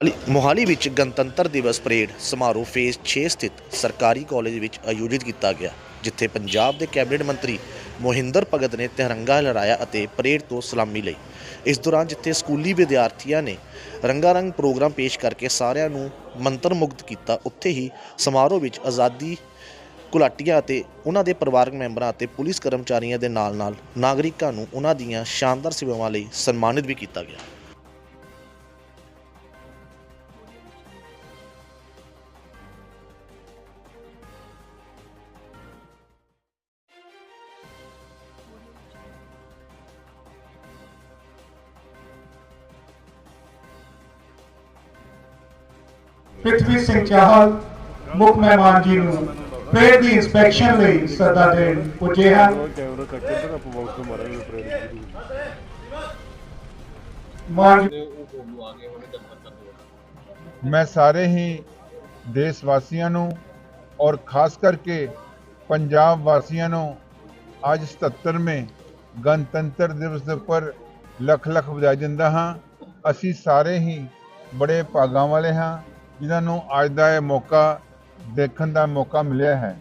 ਮੋਹਾਲੀ- ਵਿੱਚ ਗਣਤੰਤਰ ਦਿਵਸ ਪਰੇਡ ਸਮਾਰੋਹ ਫੇਜ਼ 6 ਸਥਿਤ ਸਰਕਾਰੀ ਕਾਲਜ ਵਿੱਚ ਆਯੋਜਿਤ ਕੀਤਾ ਗਿਆ, ਜਿੱਥੇ ਪੰਜਾਬ ਦੇ ਕੈਬਨਿਟ ਮੰਤਰੀ ਮੋਹਿੰਦਰ ਭਗਤ ਨੇ ਤਿਰੰਗਾ ਲਹਿਰਾਇਆ ਅਤੇ ਪਰੇਡ ਤੋਂ ਸਲਾਮੀ ਲਈ। ਇਸ ਦੌਰਾਨ ਜਿੱਥੇ ਸਕੂਲੀ ਵਿਦਿਆਰਥੀਆਂ ਨੇ ਰੰਗਾਰੰਗ ਪ੍ਰੋਗਰਾਮ ਪੇਸ਼ ਕਰਕੇ ਸਾਰਿਆਂ ਨੂੰ ਮੰਤਰ ਮੁਗਧ ਕੀਤਾ, ਉੱਥੇ ਹੀ ਸਮਾਰੋਹ ਵਿੱਚ ਆਜ਼ਾਦੀ ਕੁਲਾਟੀਆਂ ਅਤੇ ਉਹਨਾਂ ਦੇ ਪਰਿਵਾਰਕ ਮੈਂਬਰਾਂ ਅਤੇ ਪੁਲਿਸ ਕਰਮਚਾਰੀਆਂ ਦੇ ਨਾਲ-ਨਾਲ ਨਾਗਰਿਕਾਂ ਨੂੰ ਉਹਨਾਂ ਦੀਆਂ ਸ਼ਾਨਦਾਰ ਸੇਵਾਵਾਂ ਲਈ ਸਨਮਾਨਿਤ ਵੀ ਕੀਤਾ ਗਿਆ। ਪ੍ਰਿਥਵੀ ਸਿੰਘ ਚਾਹਲ ਮੁੱਖ ਮਹਿਮਾਨ ਜੀ ਨੂੰ ਪਰੇਡ ਦੀ ਇਨਸਪੈਕਸ਼ਨ ਲਈ ਸੱਦਾ ਦੇਣ ਪੁੱਜੇ ਹਨ ਮੈਂ ਸਾਰੇ ਹੀ ਦੇਸ਼ ਵਾਸੀਆਂ ਨੂੰ ਔਰ ਖਾਸ ਕਰਕੇ ਪੰਜਾਬ ਵਾਸੀਆਂ ਨੂੰ ਅੱਜ 77ਵੇਂ ਗਣਤੰਤਰ ਦਿਵਸ ਦੇ ਉੱਪਰ ਲੱਖ ਲੱਖ ਵਧਾਈ ਦਿੰਦਾ ਹਾਂ। ਅਸੀਂ ਸਾਰੇ ਹੀ ਬੜੇ ਭਾਗਾਂ ਵਾਲੇ ਹਾਂ। ਜਿਨ੍ਹਾਂ ਨੂੰ ਅੱਜ ਦਾ ਇਹ ਮੌਕਾ ਦੇਖਣ ਦਾ ਮੌਕਾ ਮਿਲਿਆ ਹੈ।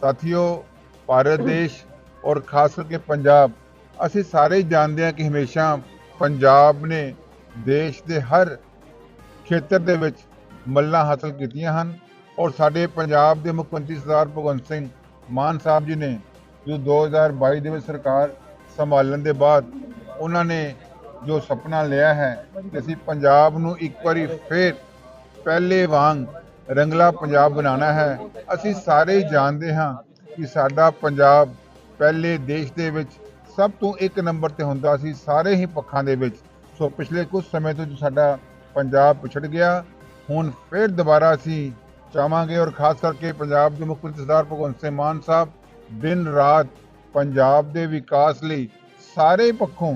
ਸਾਥੀਓ, ਭਾਰਤ ਦੇਸ਼ ਔਰ ਖਾਸ ਕਰਕੇ ਪੰਜਾਬ, ਅਸੀਂ ਸਾਰੇ ਹੀ ਜਾਣਦੇ ਹਾਂ ਕਿ ਹਮੇਸ਼ਾ ਪੰਜਾਬ ਨੇ ਦੇਸ਼ ਦੇ ਹਰ ਖੇਤਰ ਦੇ ਵਿੱਚ ਮੱਲਾਂ ਹਾਸਲ ਕੀਤੀਆਂ ਹਨ ਔਰ ਸਾਡੇ ਪੰਜਾਬ ਦੇ ਮੁੱਖ ਮੰਤਰੀ ਸਰਦਾਰ ਭਗਵੰਤ ਸਿੰਘ ਮਾਨ ਸਾਹਿਬ ਜੀ ਨੇ ਜੋ 2022 ਦੇ ਵਿੱਚ ਸਰਕਾਰ ਸੰਭਾਲਣ ਦੇ ਬਾਅਦ ਉਹਨਾਂ ਨੇ ਜੋ ਸੁਪਨਾ ਲਿਆ ਹੈ ਕਿ ਅਸੀਂ ਪੰਜਾਬ ਨੂੰ ਇੱਕ ਵਾਰੀ ਫੇਰ ਪਹਿਲੇ ਵਾਂਗ ਰੰਗਲਾ ਪੰਜਾਬ ਬਣਾਉਣਾ ਹੈ। ਅਸੀਂ ਸਾਰੇ ਜਾਣਦੇ ਹਾਂ ਕਿ ਸਾਡਾ ਪੰਜਾਬ ਪਹਿਲੇ ਦੇਸ਼ ਦੇ ਵਿੱਚ ਸਭ ਤੋਂ ਇੱਕ ਨੰਬਰ ਤੇ ਹੁੰਦਾ ਸੀ, ਸਾਰੇ ਹੀ ਪੱਖਾਂ ਦੇ ਵਿੱਚ। ਸੋ ਪਿਛਲੇ ਕੁਝ ਸਮੇਂ ਤੋਂ ਸਾਡਾ ਪੰਜਾਬ ਪਿਛੜ ਗਿਆ, ਹੁਣ ਫਿਰ ਦੁਬਾਰਾ ਅਸੀਂ ਚਾਹਾਂਗੇ ਔਰ ਖਾਸ ਕਰਕੇ ਪੰਜਾਬ ਦੇ ਮੁੱਖ ਮੰਤਰੀ ਸਰਦਾਰ ਭਗਵੰਤ ਸਿੰਘ ਮਾਨ ਸਾਹਿਬ, ਦਿਨ ਰਾਤ ਪੰਜਾਬ ਦੇ ਵਿਕਾਸ ਲਈ ਸਾਰੇ ਪੱਖੋਂ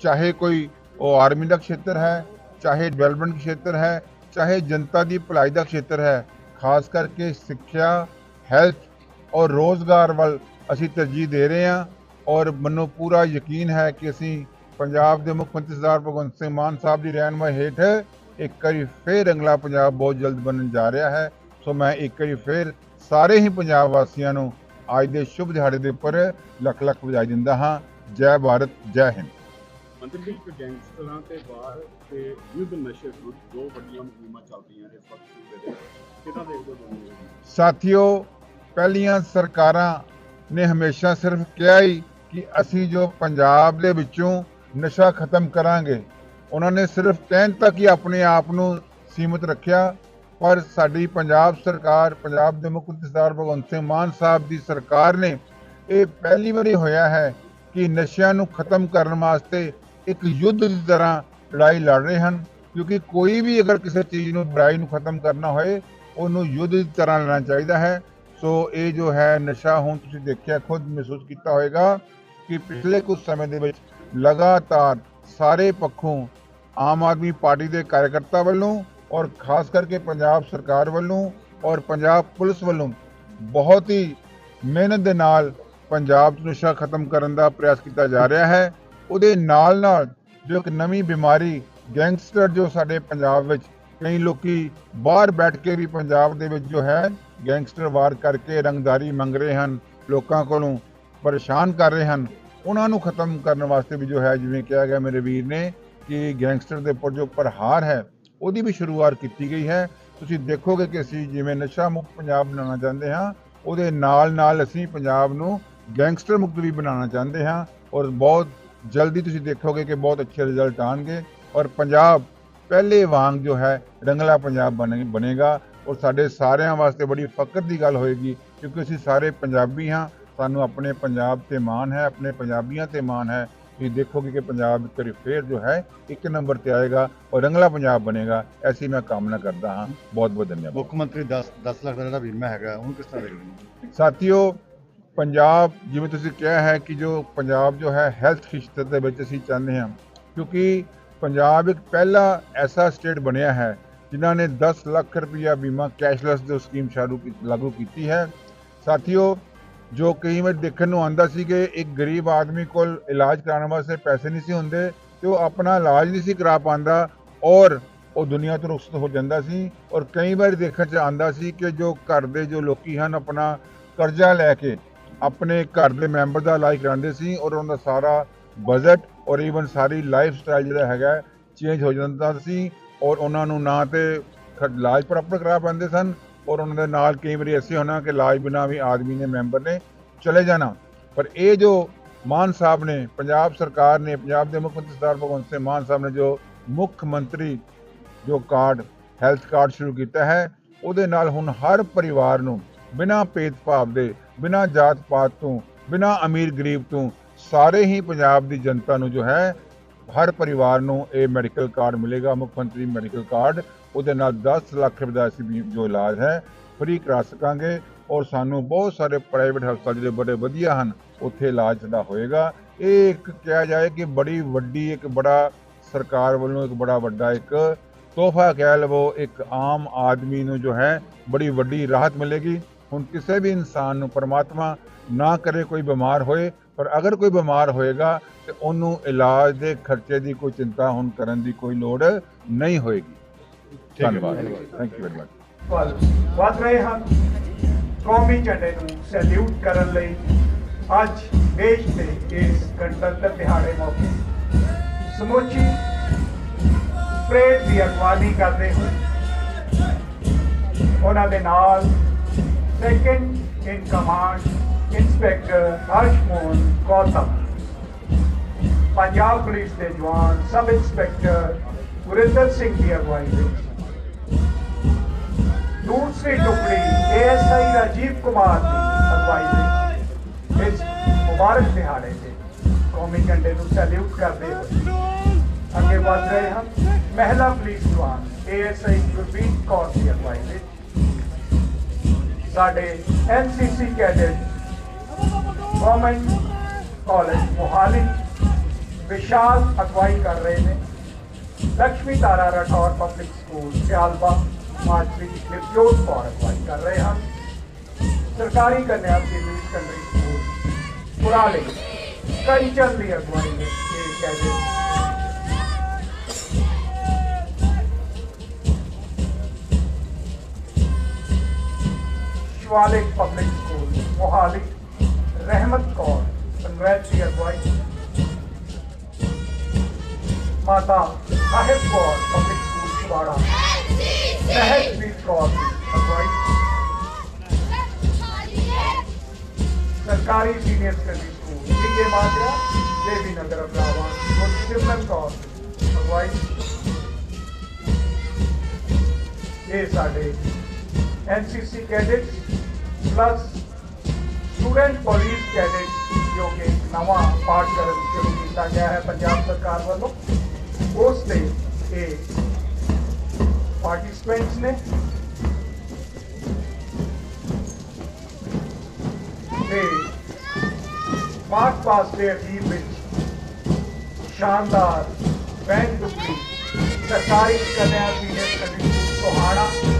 ਚਾਹੇ ਕੋਈ ਉਹ ਆਰਮੀ ਦਾ ਖੇਤਰ ਹੈ, ਚਾਹੇ ਡਿਵੈਲਪਮੈਂਟ ਖੇਤਰ ਹੈ ਚਾਹੇ ਜਨਤਾ ਦੀ ਭਲਾਈ ਦਾ ਖੇਤਰ ਹੈ, ਖਾਸ ਕਰਕੇ ਸਿੱਖਿਆ, ਹੈਲਥ ਔਰ ਰੋਜ਼ਗਾਰ ਵੱਲ ਅਸੀਂ ਤਰਜੀਹ ਦੇ ਰਹੇ ਹਾਂ ਔਰ ਮੈਨੂੰ ਪੂਰਾ ਯਕੀਨ ਹੈ ਕਿ ਅਸੀਂ ਪੰਜਾਬ ਦੇ ਮੁੱਖ ਮੰਤਰੀ ਸਰਦਾਰ ਭਗਵੰਤ ਸਿੰਘ ਮਾਨ ਸਾਹਿਬ ਦੀ ਰਹਿਨਮਾਈ ਹੇਠ ਇੱਕ ਵਾਰੀ ਫੇਰ ਰੰਗਲਾ ਪੰਜਾਬ ਬਹੁਤ ਜਲਦ ਬਣਨ ਜਾ ਰਿਹਾ ਹੈ। ਸੋ ਮੈਂ ਇੱਕ ਵਾਰੀ ਫੇਰ ਸਾਰੇ ਹੀ ਪੰਜਾਬ ਵਾਸੀਆਂ ਨੂੰ ਅੱਜ ਦੇ ਸ਼ੁਭ ਦਿਹਾੜੇ ਦੇ ਉੱਪਰ ਲੱਖ ਲੱਖ ਵਧਾਈ ਦਿੰਦਾ ਹਾਂ। ਜੈ ਭਾਰਤ, ਜੈ ਹਿੰਦ। ਮੰਤਰੀ ਜੀ ਗੈਂਗਸਟਰਾਂ ਤੇ ਬਾਹਰ ਤੇ ਯੁੱਧ ਨਸ਼ੇ ਵਿਰੁੱਧ ਦੋ ਵੱਡੀਆਂ ਮੁਹਿੰਮਾਂ ਚੱਲਦੀਆਂ ਨੇ ਇਸ ਵਕਤ ਸੂਬੇ ਦੇ ਕਿਹਦਾ ਦੇਖਦੇ ਹੋ ਸਾਥੀਓ, ਪਹਿਲੀਆਂ ਸਰਕਾਰਾਂ ਨੇ ਹਮੇਸ਼ਾ ਸਿਰਫ ਕਿਹਾ ਹੀ ਕਿ ਅਸੀਂ ਜੋ ਪੰਜਾਬ ਦੇ ਵਿੱਚੋਂ ਨਸ਼ਾ ਖਤਮ ਕਰਾਂਗੇ, ਉਹਨਾਂ ਨੇ ਸਿਰਫ ਕਹਿਣ ਤੱਕ ਹੀ ਆਪਣੇ ਆਪ ਨੂੰ ਸੀਮਿਤ ਰੱਖਿਆ। ਪਰ ਸਾਡੀ ਪੰਜਾਬ ਸਰਕਾਰ, ਪੰਜਾਬ ਦੇ ਮੁੱਖ ਮੰਤਰੀ ਸਰਦਾਰ ਭਗਵੰਤ ਸਿੰਘ ਮਾਨ ਸਾਹਿਬ ਦੀ ਸਰਕਾਰ ਨੇ ਇਹ ਪਹਿਲੀ ਵਾਰੀ ਹੋਇਆ ਹੈ ਕਿ ਨਸ਼ਿਆਂ ਨੂੰ ਖਤਮ ਕਰਨ ਵਾਸਤੇ ਇੱਕ ਯੁੱਧ ਦੀ ਤਰ੍ਹਾਂ ਲੜਾਈ ਲੜ ਰਹੇ ਹਨ, ਕਿਉਂਕਿ ਕੋਈ ਵੀ ਅਗਰ ਕਿਸੇ ਚੀਜ਼ ਨੂੰ, ਬੁਰਾਈ ਨੂੰ ਖਤਮ ਕਰਨਾ ਹੋਏ, ਉਹਨੂੰ ਯੁੱਧ ਦੀ ਤਰ੍ਹਾਂ ਲੈਣਾ ਚਾਹੀਦਾ ਹੈ। ਸੋ ਇਹ ਜੋ ਹੈ ਨਸ਼ਾ, ਹੁਣ ਤੁਸੀਂ ਦੇਖਿਆ, ਖੁਦ ਮਹਿਸੂਸ ਕੀਤਾ ਹੋਵੇਗਾ ਕਿ ਪਿਛਲੇ ਕੁਝ ਸਮੇਂ ਦੇ ਵਿੱਚ ਲਗਾਤਾਰ ਸਾਰੇ ਪੱਖੋਂ ਆਮ ਆਦਮੀ ਪਾਰਟੀ ਦੇ ਕਾਰਜਕਰਤਾ ਵੱਲੋਂ ਔਰ ਖਾਸ ਕਰਕੇ ਪੰਜਾਬ ਸਰਕਾਰ ਵੱਲੋਂ ਔਰ ਪੰਜਾਬ ਪੁਲਿਸ ਵੱਲੋਂ ਬਹੁਤ ਹੀ ਮਿਹਨਤ ਦੇ ਨਾਲ ਪੰਜਾਬ 'ਚ ਨਸ਼ਾ ਖਤਮ ਕਰਨ ਦਾ ਪ੍ਰਯਾਸ ਕੀਤਾ ਜਾ ਰਿਹਾ ਹੈ। ਉਹਦੇ ਨਾਲ ਨਾਲ ਜੋ ਇੱਕ ਨਵੀਂ ਬਿਮਾਰੀ, ਗੈਂਗਸਟਰ ਜੋ ਸਾਡੇ ਪੰਜਾਬ ਵਿੱਚ, ਕਈ ਲੋਕੀ ਬਾਹਰ ਬੈਠ ਕੇ ਵੀ ਪੰਜਾਬ ਦੇ ਵਿੱਚ ਜੋ ਹੈ, ਗੈਂਗਸਟਰ ਵਾਰ ਕਰਕੇ ਰੰਗਦਾਰੀ ਮੰਗ ਰਹੇ ਹਨ, ਲੋਕਾਂ ਕੋਲੋਂ ਪਰੇਸ਼ਾਨ ਕਰ ਰਹੇ ਹਨ। ਉਹਨਾਂ ਨੂੰ ਖਤਮ ਕਰਨ ਵਾਸਤੇ ਵੀ ਜੋ ਹੈ, ਜਿਵੇਂ ਕਿਹਾ ਗਿਆ ਮੇਰੇ ਵੀਰ ਨੇ ਕਿ ਗੈਂਗਸਟਰ ਦੇ ਉੱਪਰ ਜੋ ਪ੍ਰਹਾਰ ਹੈ, ਉਹਦੀ ਵੀ ਸ਼ੁਰੂਆਤ ਕੀਤੀ ਗਈ ਹੈ। ਤੁਸੀਂ ਦੇਖੋਗੇ ਕਿ ਅਸੀਂ ਜਿਵੇਂ ਨਸ਼ਾ ਮੁਕਤ ਪੰਜਾਬ ਬਣਾਉਣਾ ਚਾਹੁੰਦੇ ਹਾਂ, ਉਹਦੇ ਨਾਲ ਨਾਲ ਅਸੀਂ ਪੰਜਾਬ ਨੂੰ ਗੈਂਗਸਟਰ ਮੁਕਤ ਵੀ ਬਣਾਉਣਾ ਚਾਹੁੰਦੇ ਹਾਂ ਔਰ ਬਹੁਤ ਜਲਦੀ ਤੁਸੀਂ ਦੇਖੋਗੇ ਕਿ ਬਹੁਤ ਅੱਛੇ ਰਿਜ਼ਲਟ ਆਣਗੇ ਔਰ ਪੰਜਾਬ ਪਹਿਲੇ ਵਾਂਗ ਜੋ ਹੈ ਰੰਗਲਾ ਪੰਜਾਬ ਬਣੇ- ਬਣੇਗਾ ਔਰ ਸਾਡੇ ਸਾਰਿਆਂ ਵਾਸਤੇ ਬੜੀ ਫਖਰ ਦੀ ਗੱਲ ਹੋਏਗੀ ਕਿਉਂਕਿ ਅਸੀਂ ਸਾਰੇ ਪੰਜਾਬੀ ਹਾਂ ਸਾਨੂੰ ਆਪਣੇ ਪੰਜਾਬ ਤੇ ਮਾਣ ਹੈ ਆਪਣੇ ਪੰਜਾਬੀਆਂ ਤੇ ਮਾਣ ਹੈ। ਤੁਸੀਂ ਦੇਖੋਗੇ ਕਿ ਪੰਜਾਬ ਇੱਕ ਫੇਰ ਜੋ ਹੈ ਇੱਕ ਨੰਬਰ ਤੇ ਆਏਗਾ ਔਰ ਰੰਗਲਾ ਪੰਜਾਬ ਬਣੇਗਾ ਐਸੀ ਮੈਂ ਕਾਮਨਾ ਕਰਦਾ ਹਾਂ। ਬਹੁਤ ਬਹੁਤ ਧੰਨਵਾਦ। ਮੁੱਖ ਮੰਤਰੀ 10 10 ਲੱਖ ਦਾ ਜਿਹੜਾ ਬੀਮਾ ਹੈਗਾ ਉਹਨੂੰ ਕਿਸ ਤਰ੍ਹਾਂ ਦੇਖਦੇ ਸਾਥੀਓ ਪੰਜਾਬ, ਜਿਵੇਂ ਤੁਸੀਂ ਕਿਹਾ ਹੈ ਕਿ ਜੋ ਪੰਜਾਬ ਜੋ ਹੈ ਹੈਲਥ ਖੇਤਰ ਦੇ ਵਿੱਚ ਅਸੀਂ ਚਾਹੁੰਦੇ ਹਾਂ, ਕਿਉਂਕਿ ਪੰਜਾਬ ਇੱਕ ਪਹਿਲਾ ਐਸਾ ਸਟੇਟ ਬਣਿਆ ਹੈ ਜਿਨ੍ਹਾਂ ਨੇ 10 ਲੱਖ ਰੁਪਇਆ ਬੀਮਾ ਕੈਸ਼ਲੈਸ ਜੋ ਸਕੀਮ ਸ਼ੁਰੂ ਲਾਗੂ ਕੀਤੀ ਹੈ। ਸਾਥੀਓ, ਜੋ ਕਈ ਵਾਰ ਦੇਖਣ ਨੂੰ ਆਂਦਾ ਸੀ ਕਿ ਇੱਕ ਗਰੀਬ ਆਦਮੀ ਕੋਲ ਇਲਾਜ ਕਰਾਉਣ ਵਾਸਤੇ ਪੈਸੇ ਨਹੀਂ ਸੀ ਹੁੰਦੇ ਤੇ ਉਹ ਆਪਣਾ ਇਲਾਜ ਨਹੀਂ ਸੀ ਕਰਾ ਪਾਉਂਦਾ ਔਰ ਉਹ ਦੁਨੀਆ ਤੋਂ ਰੁਖਸਤ ਹੋ ਜਾਂਦਾ ਸੀ ਔਰ ਕਈ ਵਾਰ ਦੇਖਣ ਚ ਆਂਦਾ ਸੀ ਕਿ ਜੋ ਘਰ ਦੇ ਜੋ ਲੋਕੀ ਹਨ ਆਪਣਾ ਕਰਜ਼ਾ ਲੈ ਕੇ ਆਪਣੇ ਘਰ ਦੇ ਮੈਂਬਰ ਦਾ ਇਲਾਜ ਕਰਾਉਂਦੇ ਸੀ ਔਰ ਉਹਨਾਂ ਦਾ ਸਾਰਾ ਬਜਟ ਔਰ ਈਵਨ ਸਾਰੀ ਲਾਈਫ ਸਟਾਈਲ ਜਿਹੜਾ ਹੈਗਾ ਚੇਂਜ ਹੋ ਜਾਂਦਾ ਸੀ ਔਰ ਉਹਨਾਂ ਨੂੰ ਨਾ ਤੇ ਖ- ਇਲਾਜ ਪ੍ਰੋਪਰ ਕਰਾ ਪੈਂਦੇ ਸਨ ਔਰ ਉਹਨਾਂ ਦੇ ਨਾਲ ਕਈ ਵਾਰੀ ਐਸੇ ਹੋਣਾ ਕਿ ਇਲਾਜ ਬਿਨਾ ਵੀ ਆਦਮੀ ਨੇ ਮੈਂਬਰ ਨੇ ਚਲੇ ਜਾਣਾ। ਪਰ ਇਹ ਜੋ ਮਾਨ ਸਾਹਿਬ ਨੇ, ਪੰਜਾਬ ਸਰਕਾਰ ਨੇ, ਪੰਜਾਬ ਦੇ ਮੁੱਖ ਮੰਤਰੀ ਸਰਦਾਰ ਭਗਵੰਤ ਸਿੰਘ ਮਾਨ ਸਾਹਿਬ ਨੇ ਜੋ ਮੁੱਖ ਮੰਤਰੀ ਜੋ ਕਾਰਡ ਹੈਲਥ ਕਾਰਡ ਸ਼ੁਰੂ ਕੀਤਾ ਹੈ, ਉਹਦੇ ਨਾਲ ਹੁਣ ਹਰ ਪਰਿਵਾਰ ਨੂੰ ਬਿਨਾਂ ਭੇਦਭਾਵ ਦੇ ਬਿਨਾਂ ਜਾਤ ਪਾਤ ਤੋਂ, ਬਿਨਾਂ ਅਮੀਰ ਗਰੀਬ ਤੋਂ ਸਾਰੇ ਹੀ ਪੰਜਾਬ ਦੀ ਜਨਤਾ ਨੂੰ ਜੋ ਹੈ, ਹਰ ਪਰਿਵਾਰ ਨੂੰ ਇਹ ਮੈਡੀਕਲ ਕਾਰਡ ਮਿਲੇਗਾ, ਮੁੱਖ ਮੰਤਰੀ ਮੈਡੀਕਲ ਕਾਰਡ ਉਹਦੇ ਨਾਲ 10 ਲੱਖ ਰੁਪਏ ਦਾ ਅਸੀਂ ਵੀ ਜੋ ਇਲਾਜ ਹੈ ਫ੍ਰੀ ਕਰਾ ਸਕਾਂਗੇ। ਔਰ ਸਾਨੂੰ ਬਹੁਤ ਸਾਰੇ ਪ੍ਰਾਈਵੇਟ ਹਸਪਤਾਲ ਜਿਹੜੇ ਬੜੇ ਵਧੀਆ ਹਨ, ਉੱਥੇ ਇਲਾਜ ਸਾਡਾ ਹੋਏਗਾ। ਇਹ ਇੱਕ ਕਿਹਾ ਜਾਏ ਕਿ ਬੜੀ ਵੱਡੀ ਇੱਕ ਬੜਾ ਸਰਕਾਰ ਵੱਲੋਂ ਇੱਕ ਬੜਾ ਵੱਡਾ ਇੱਕ ਤੋਹਫਾ ਕਹਿ ਲਵੋ, ਇੱਕ ਆਮ ਆਦਮੀ ਨੂੰ ਜੋ ਹੈ, ਬੜੀ ਵੱਡੀ ਰਾਹਤ ਮਿਲੇਗੀ। ਹੁਣ ਕਿਸੇ ਵੀ ਇਨਸਾਨ ਨੂੰ ਪਰਮਾਤਮਾ ਨਾ ਕਰੇ ਕੋਈ ਬਿਮਾਰ ਹੋਏ ਪਰ ਅਗਰ ਕੋਈ ਬਿਮਾਰ ਹੋਏਗਾ ਤੇ ਉਹਨੂੰ ਇਲਾਜ ਦੇ ਖਰਚੇ ਦੀ ਕੋਈ ਚਿੰਤਾ ਹੁਣ ਕਰਨ ਦੀ ਕੋਈ ਲੋੜ ਨਹੀਂ ਹੋਏਗੀ। ਧੰਨਵਾਦ। ਥੈਂਕ ਯੂ ਵੈਰੀ ਮਚ ਵੱਧ ਰਹੇ ਹਨ। ਕੌਮੀ ਝੰਡੇ ਨੂੰ ਸੈਲੂਟ ਕਰਨ ਲਈ ਅੱਜ ਦੇਸ਼ ਦੇ ਇਸ ਗਣਤੰਤਰ ਦਿਹਾੜੇ ਮੌਕੇ ਸਮੁੱਚੀ ਪਰੇਡ ਦੀ ਅਗਵਾਨੀ ਕਰਦੇ ਹੋਏ ਉਹਨਾਂ ਦੇ ਨਾਲ second in command inspector Harshmohan Gautam Punjab police ਦੇ ਜਵਾਨ ਸਬ ਇੰਸਪੈਕਟਰ ਗੁਰਿੰਦਰ ਸਿੰਘ ਦੀ ਅਗਵਾਈ ਵਿੱਚ ਦੂਸਰੀ ਟੁਕੜੀ ਏਐਸਆਈ ਰਾਜੀਵ ਕੁਮਾਰ ਦੀ ਅਗਵਾਈ ਵਿੱਚ ਇਸ ਮੁਬਾਰਕ ਦਿਹਾੜੇ ਤੇ ਕੌਮੀ ਝੰਡੇ ਨੂੰ ਸੈਲੂਟ ਕਰਦੇ ਹੋਏ। ਅੱਗੇ ਵਧ ਰਹੇ ਹਨ ਮਹਿਲਾ ਪੁਲਿਸ ਜਵਾਨ ਏਐਸਆਈ ਗੁਰਬੀਰ ਕੌਰ ਦੀ ਅਗਵਾਈ ਸਾਡੇ NCC cadet government college Mohali Vishal ਅਗਵਾਈ ਕਰ ਰਹੇ ਨੇ ਲక్ష్ਮੀ ਤਾਰਾ ਰਾਠੌਰ ਪਬਲਿਕ ਸਕੂਲ ਸਿਆਲਬਾ ਮਾਜਰੀ ਨਿਵਜੋਤ ਕੌਰ ਅਗਵਾਈ ਕਰ ਰਹੇ ਹਨ ਸਰਕਾਰੀ ਕੰਨਿਆ ਸੀਨੀਅਰ ਸੈਕੰਡਰੀ ਸਕੂਲ ਪੁਰਾਲੇ ਕਈ ਚੰਦ ਦੀ ਅਗਵਾਈ ਵਿੱਚ ਇਹ cadet Shivalik public school Mohali Rehmat Kaur ਪੰਗਰੈਤ ਦੀ ਅਗਵਾਈ ਮਾਤਾ ਸਾਹਿਬ ਕੌਰ ਪਬਲਿਕ ਸਕੂਲ ਛਵਾੜਾ ਸਹਿਜਵੀਰ ਕੌਰ ਦੀ ਅਗਵਾਈ ਸਰਕਾਰੀ senior secondary school Vijay Majra Devi Nagar Amrawa Gursimran Kaur ਦੀ ਅਗਵਾਈ ਇਹ ਸਾਡੇ NCC cadets plus student police cadets ਜੋ ਕਿ ਇੱਕ ਨਵਾਂ ਪਾਠਕ੍ਰਮ ਸ਼ੁਰੂ ਕੀਤਾ ਗਿਆ ਹੈ ਪੰਜਾਬ ਸਰਕਾਰ ਵੱਲੋਂ ਉਸ ਦੇ ਇਹ ਪਾਰਟਿਸਪੈਂਟਸ ਨੇ ਤੇ ਮਾਰਚ ਪਾਸ ਦੇ ਅਖੀਰ ਵਿੱਚ ਸ਼ਾਨਦਾਰ ਬੈਂਕ ਟੁਕੜੀ ਸਰਕਾਰੀ ਕਨਿਆ ਸੀਨੀਅਰ ਸੈਕੰਡਰੀ ਸਕੂਲ ਸੋਹਾਣਾ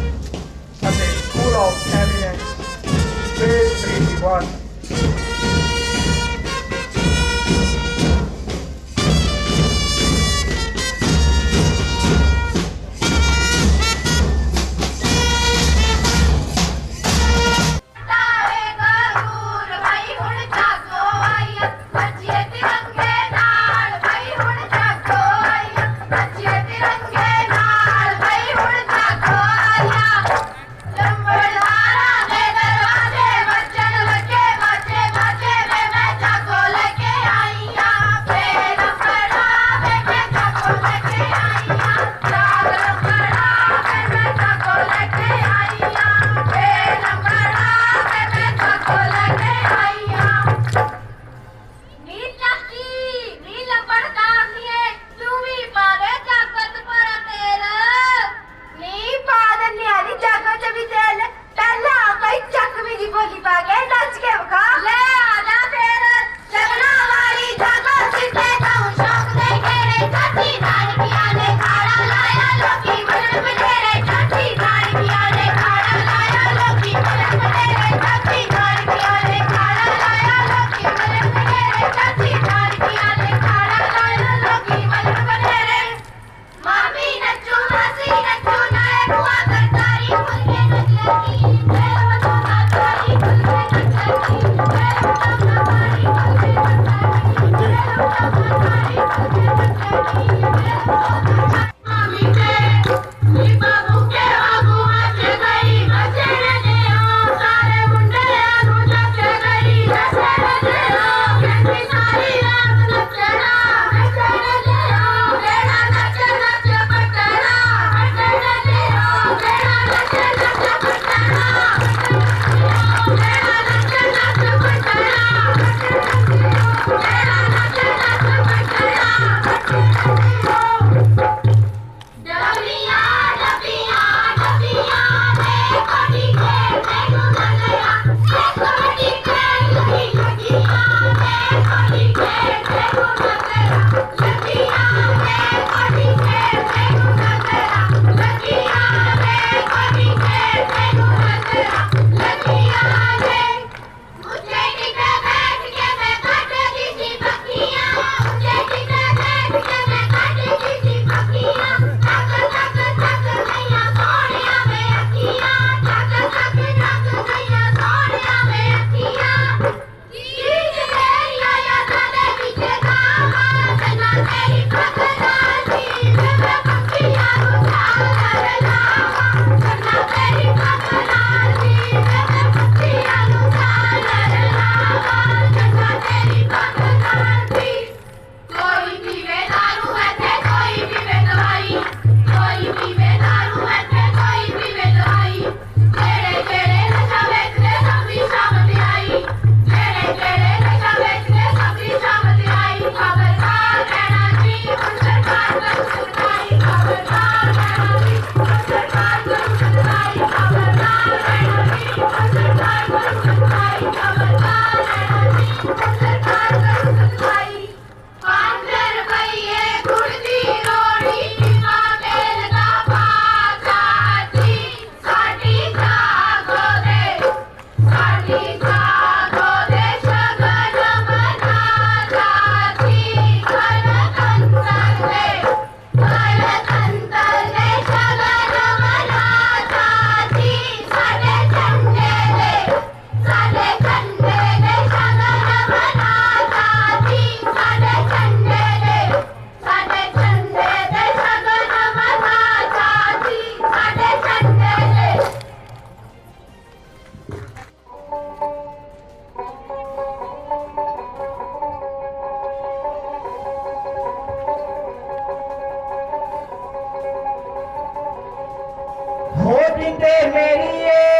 ਜਿੰਦੇ